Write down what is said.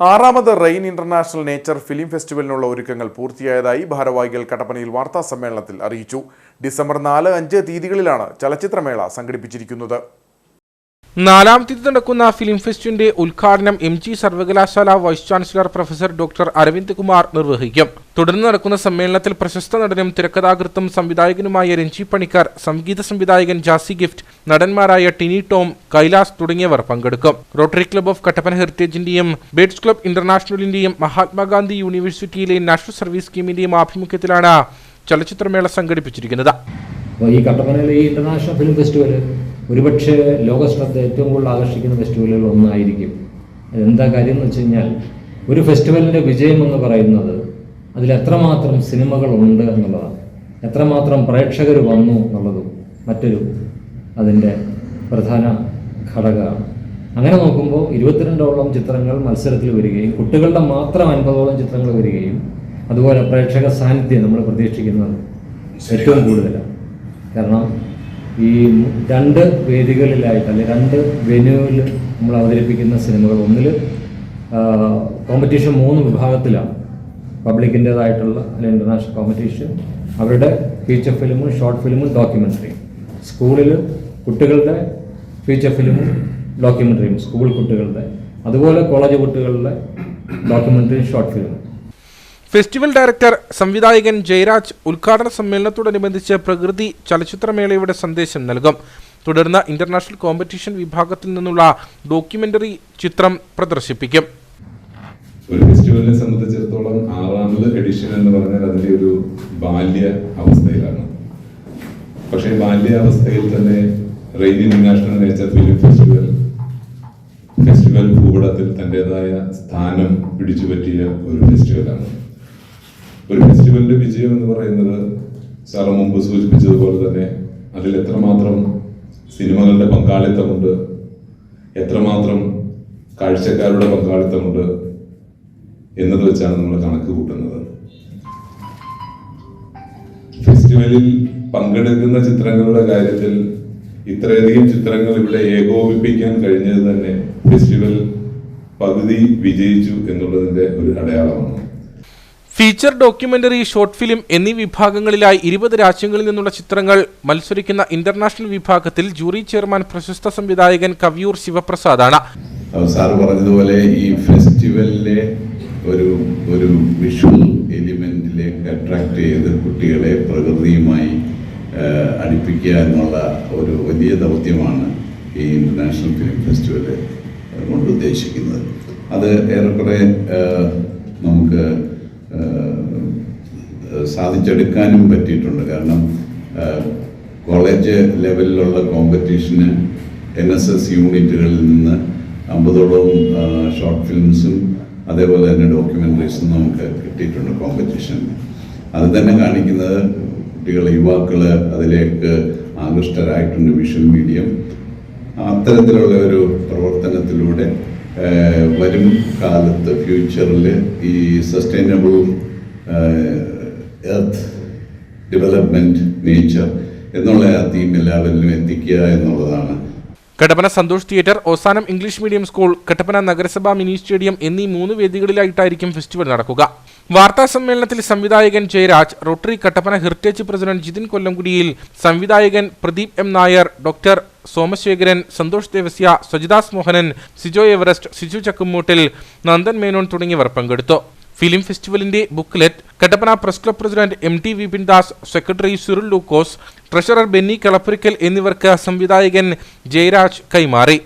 ആറാമത് rain international nature film ഫെസ്റ്റിവലിനുള്ള ഒരുക്കങ്ങൾ പൂർത്തിയായതായി ഭാരവാഹികൾ കട്ടപ്പനയിൽ വാർത്താ സമ്മേളനത്തിൽ അറിയിച്ചു. ഡിസംബർ നാല് അഞ്ച് തീയതികളിലാണ് ചലച്ചിത്രമേള സംഘടിപ്പിച്ചിരിക്കുന്നത്. നാലാം തീയതി നടക്കുന്ന ഫിലിം ഫെസ്റ്റിന്റെ ഉദ്ഘാടനം എം ജി സർവകലാശാല vice chancellor professor doctor Aravind Kumar നിർവഹിക്കും. തുടർന്ന് നടക്കുന്ന സമ്മേളനത്തിൽ പ്രശസ്ത നടനും തിരക്കഥാകൃത്തും സംവിധായകനുമായ രഞ്ജി പണിക്കർ സംഗീത സംവിധായകൻ ജാസി ഗിഫ്റ്റ് നടന്മാരായ ടിനി ടോം കൈലാസ് തുടങ്ങിയവർ പങ്കെടുക്കും. റോട്ടറി ക്ലബ് ഓഫ് കട്ടപ്പന ഹെറിറ്റേജിന്റെയും ബേഡ്സ് ക്ലബ് ഇന്റർനാഷണലിന്റെയും മഹാത്മാഗാന്ധി യൂണിവേഴ്സിറ്റിയിലെ നാഷണൽ സർവീസ് സ്കീമിന്റെയും ആഭിമുഖ്യത്തിലാണ് ചലച്ചിത്രമേള സംഘടിപ്പിച്ചിരിക്കുന്നത്. ഈ കട്ടപ്പനയിലെ ഈ ഇന്റർനാഷണൽ ഫിലിം ഫെസ്റ്റിവൽ ഒരുപക്ഷെ ലോക ശ്രദ്ധ ഏറ്റവും കൂടുതൽ ആകർഷിക്കുന്ന ഫെസ്റ്റിവലുകൾ ഒന്നായിരിക്കും. എന്താ കാര്യം എന്ന് വെച്ച് കഴിഞ്ഞാൽ ഒരു ഫെസ്റ്റിവലിന്റെ വിജയം എന്ന് പറയുന്നത് അതിൽ എത്രമാത്രം സിനിമകൾ ഉണ്ട് എന്നുള്ളതാണ്. എത്രമാത്രം പ്രേക്ഷകർ വന്നു എന്നുള്ളതും മറ്റൊരു അതിന്റെ പ്രധാന ഘടകമാണ്. അങ്ങനെ നോക്കുമ്പോൾ ഇരുപത്തിരണ്ടോളം ചിത്രങ്ങൾ മത്സരത്തിൽ വരികയും കുട്ടികളുടെ മാത്രം അൻപതോളം ചിത്രങ്ങൾ വരികയും അതുപോലെ പ്രേക്ഷക സാന്നിധ്യം നമ്മൾ പ്രതീക്ഷിക്കുന്നത് ഏറ്റവും കൂടുതലാണ്. കാരണം ഈ രണ്ട് വേദികളിലായിട്ട് അല്ലെങ്കിൽ രണ്ട് വെന്യൂവിൽ നമ്മൾ അവതരിപ്പിക്കുന്ന സിനിമകൾ. ഒന്നിൽ കോമ്പറ്റീഷൻ മൂന്ന് വിഭാഗത്തിലാണ്. പബ്ലിക്കിന്റേതായിട്ടുള്ള അല്ലെങ്കിൽ ഇന്റർനാഷണൽ കോമ്പറ്റീഷൻ അവരുടെ ഫീച്ചർ ഫിലിമും ഷോർട്ട് ഫിലിമും ഡോക്യുമെന്ററിയും സ്കൂളിൽ കുട്ടികളുടെ ഫീച്ചർ ഫിലിമും ഡോക്യുമെന്ററിയും സ്കൂൾ കുട്ടികളുടെ. അതുപോലെ കോളേജ് കുട്ടികളുടെ ഡോക്യുമെന്ററിയും ഷോർട്ട് ഫിലിമും ഫെസ്റ്റിവൽ ഡയറക്ടർ സംവിധായകൻ ജയരാജ് ഉദ്ഘാടന സമ്മേളനത്തോടനുബന്ധിച്ച് പ്രകൃതി ചലച്ചിത്രമേളയുടെ സന്ദേശം നൽകും. തുടർന്ന് ഇന്റർനാഷണൽ കോമ്പറ്റീഷൻ വിഭാഗത്തിൽ നിന്നുള്ള ഡോക്യുമെന്ററി ചിത്രം പ്രദർശിപ്പിക്കും. ഒരു ഫെസ്റ്റിവലിനെ സംബന്ധിച്ചിടത്തോളം ആറാമത് എഡിഷൻ എന്ന് പറഞ്ഞാൽ അതിന്റെ ഒരു ബാല്യ അവസ്ഥയിലാണ്. പക്ഷേ ബാല്യാവസ്ഥയിൽ തന്നെ rain international nature film festival festival ഭൂപടത്തിൽ തന്റെതായ സ്ഥാനം പിടിച്ചുപറ്റിയ ഒരു ഫെസ്റ്റിവലാണ്. ഒരു ഫെസ്റ്റിവലിന്റെ വിജയം എന്ന് പറയുന്നത് സാറ് മുമ്പ് സൂചിപ്പിച്ചതുപോലെ തന്നെ അതിൽ എത്രമാത്രം സിനിമകളുടെ പങ്കാളിത്തമുണ്ട് എത്രമാത്രം കാഴ്ചക്കാരുടെ പങ്കാളിത്തമുണ്ട് എന്നത് വെച്ചാണ് നമ്മൾ കണക്ക് കൂട്ടുന്നത്. ഫെസ്റ്റിവലിൽ പങ്കെടുക്കുന്ന ചിത്രങ്ങളുടെ കാര്യത്തിൽ ഇത്രയധികം ചിത്രങ്ങൾ ഇവിടെ ഏകോപിപ്പിക്കാൻ കഴിഞ്ഞത് തന്നെ ഫെസ്റ്റിവൽ പകുതി വിജയിച്ചു എന്നുള്ളതിന്റെ ഒരു അടയാളമാണ്. ഫീച്ചർ ഡോക്യുമെന്ററി ഷോർട്ട് ഫിലിം എന്നീ വിഭാഗങ്ങളിലായി ഇരുപത് രാജ്യങ്ങളിൽ നിന്നുള്ള ചിത്രങ്ങൾ മത്സരിക്കുന്ന ഇന്റർനാഷണൽ വിഭാഗത്തിൽ ജൂറി ചെയർമാൻ പ്രശസ്ത സംവിധായകൻ കവിയൂർ ശിവപ്രസാദാണ്. സാറ് പറഞ്ഞതുപോലെ ഈ ഫെസ്റ്റിവലിലെ ഒരു ഒരു വിഷ്വൽ എലിമെന്റിലേക്ക് അട്രാക്ട് ചെയ്ത് കുട്ടികളെ പ്രകൃതിയുമായി അടുപ്പിക്കുക എന്നുള്ള ഒരു വലിയ ദൗത്യമാണ് ഈ ഇന്റർനാഷണൽ ഫിലിം ഫെസ്റ്റിവൽ കൊണ്ട് ഉദ്ദേശിക്കുന്നത്. അത് ഏറെക്കുറെ നമുക്ക് സാധിച്ചെടുക്കാനും പറ്റിയിട്ടുണ്ട്. കാരണം കോളേജ് ലെവലിലുള്ള കോമ്പറ്റീഷന് എൻ എസ് എസ് യൂണിറ്റുകളിൽ നിന്ന് അമ്പതോളം ഷോർട്ട് ഫിലിംസും അതേപോലെ തന്നെ ഡോക്യുമെന്ററീസും നമുക്ക് കിട്ടിയിട്ടുണ്ട് കോമ്പറ്റീഷന് അത് തന്നെ കാണിക്കുന്നത് കുട്ടികൾ യുവാക്കൾ അതിലേക്ക് ആകൃഷ്ടരായിട്ടുണ്ട് വിഷ്വൽ മീഡിയം. അത്തരത്തിലുള്ള ഒരു പ്രവർത്തനത്തിലൂടെ വരും കാലത്ത് ഫ്യൂച്ചറിൽ ഈ സസ്റ്റൈനബിൾ എർത്ത് ഡെവലപ്മെന്റ് നേച്ചർ എന്നുള്ള ആ തീം എല്ലാവരിലും എത്തിക്കുക എന്നുള്ളതാണ്. Kattappana Santhosh theatre Ozanam English medium school Kattappana നഗരസഭാ മിനി സ്റ്റേഡിയം എന്നീ മൂന്ന് വേദികളിലായിട്ടായിരിക്കും ഫെസ്റ്റിവൽ നടക്കുക. വാർത്താ സമ്മേളനത്തിൽ സംവിധായകൻ Jayaraj Rotary Kattappana heritage president Jithin Kollamkudiyil സംവിധായകൻ Pradeep M Nair doctor Somasekharan Santhosh Devasya Sajidas Mohanan Sijo Everest Siju Chakkumoottil Nandan Menon തുടങ്ങിയവർ പങ്കെടുത്തു. Film ഫെസ്റ്റിവലിന്റെ booklet Kattappana press club president M T Vipin Das secretary Surul Lukose treasurer Benny Kalappurikkal എന്നിവർക്ക് സംവിധായകൻ ജയരാജ് കൈമാറി.